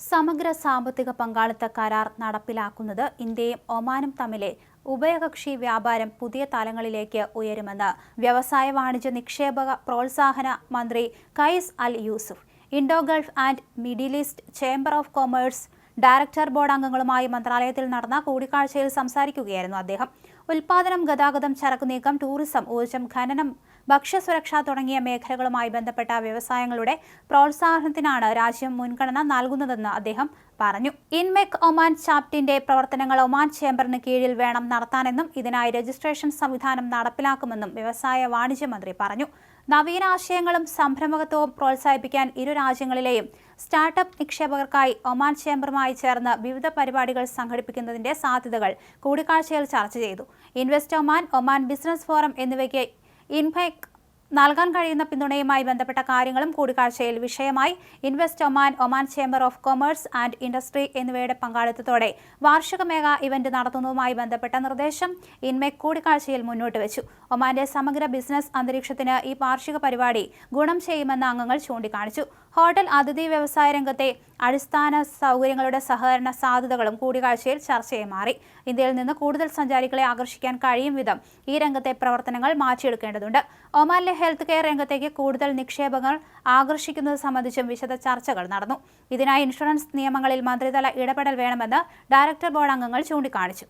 സമഗ്ര സാമ്പത്തിക പങ്കാളിത്ത കരാർ നടപ്പിലാക്കുന്നത് ഇന്ത്യയും ഒമാനും തമ്മിലെ ഉഭയകക്ഷി വ്യാപാരം പുതിയ തലങ്ങളിലേക്ക് ഉയരുമെന്ന് വ്യവസായ വാണിജ്യ നിക്ഷേപക പ്രോത്സാഹന മന്ത്രി Qais al Yousef Indo Gulf and Middle East Chamber of Commerce director board അംഗങ്ങളുമായി മന്ത്രാലയത്തിൽ നടന്ന കൂടിക്കാഴ്ചയിൽ സംസാരിക്കുകയായിരുന്നു അദ്ദേഹം. ഉൽപാദനം ഗതാഗതം ചരക്കുനീക്കം ടൂറിസം ഊർജം ഖനനം ഭക്ഷ്യസുരക്ഷ തുടങ്ങിയ മേഖലകളുമായി ബന്ധപ്പെട്ട വ്യവസായങ്ങളുടെ പ്രോത്സാഹനത്തിനാണ് രാജ്യം മുൻഗണന നൽകുന്നതെന്ന് അദ്ദേഹം പറഞ്ഞു. ഇൻമെക് ഒമാൻ ചാപ്റ്റിന്റെ പ്രവർത്തനങ്ങൾ ഒമാൻ ചേംബറിന് കീഴിൽ വേണം നടത്താനെന്നും ഇതിനായി രജിസ്ട്രേഷൻ സംവിധാനം നടപ്പിലാക്കുമെന്നും വ്യവസായ വാണിജ്യ മന്ത്രി പറഞ്ഞു. നവീനാശയങ്ങളും സംരംഭകത്വവും പ്രോത്സാഹിപ്പിക്കാൻ ഇരു രാജ്യങ്ങളിലെയും സ്റ്റാർട്ടപ്പ് നിക്ഷേപകർക്കായി ഒമാൻ ചേംബറുമായി ചേർന്ന് വിവിധ പരിപാടികൾ സംഘടിപ്പിക്കുന്നതിന്റെ സാധ്യതകൾ കൂടിക്കാഴ്ചയിൽ ചർച്ച ചെയ്തു. Invest Oman Oman Business Forum എന്നിവയ്ക്ക് In fact, നൽകാൻ കഴിയുന്ന പിന്തുണയുമായി ബന്ധപ്പെട്ട കാര്യങ്ങളും കൂടിക്കാഴ്ചയിൽ വിഷയമായി Invest Oman Oman Chamber of Commerce and Industry എന്നിവയുടെ പങ്കാളിത്തത്തോടെ വാർഷിക മേഖാ ഇവന്റ് നടത്തുന്നതുമായി ബന്ധപ്പെട്ട നിർദ്ദേശം ഇൻമെക് കൂടിക്കാഴ്ചയിൽ മുന്നോട്ട് വെച്ചു. ഒമാന്റെ സമഗ്ര ബിസിനസ് അന്തരീക്ഷത്തിന് ഈ വാർഷിക പരിപാടി ഗുണം ചെയ്യുമെന്ന് അംഗങ്ങൾ ചൂണ്ടിക്കാണിച്ചു. ഹോട്ടൽ അതിഥി വ്യവസായ രംഗത്തെ അടിസ്ഥാന സൗകര്യങ്ങളുടെ സഹകരണ സാധ്യതകളും കൂടിക്കാഴ്ചയിൽ ചർച്ചയായി മാറി. ഇന്ത്യയിൽ നിന്ന് കൂടുതൽ സഞ്ചാരികളെ ആകർഷിക്കാൻ കഴിയും വിധം ഈ രംഗത്തെ പ്രവർത്തനങ്ങൾ മാറ്റിയെടുക്കേണ്ടതുണ്ട്. ഒമാനിലെ ഹെൽത്ത് കെയർ രംഗത്തേക്ക് കൂടുതൽ നിക്ഷേപങ്ങൾ ആകർഷിക്കുന്നത് സംബന്ധിച്ചും വിശദ ചർച്ചകൾ നടന്നു. ഇതിനായി ഇൻഷുറൻസ് നിയമങ്ങളിൽ മന്ത്രിതല ഇടപെടൽ വേണമെന്ന് ഡയറക്ടർ ബോർഡ് അംഗങ്ങൾ ചൂണ്ടിക്കാണിച്ചു.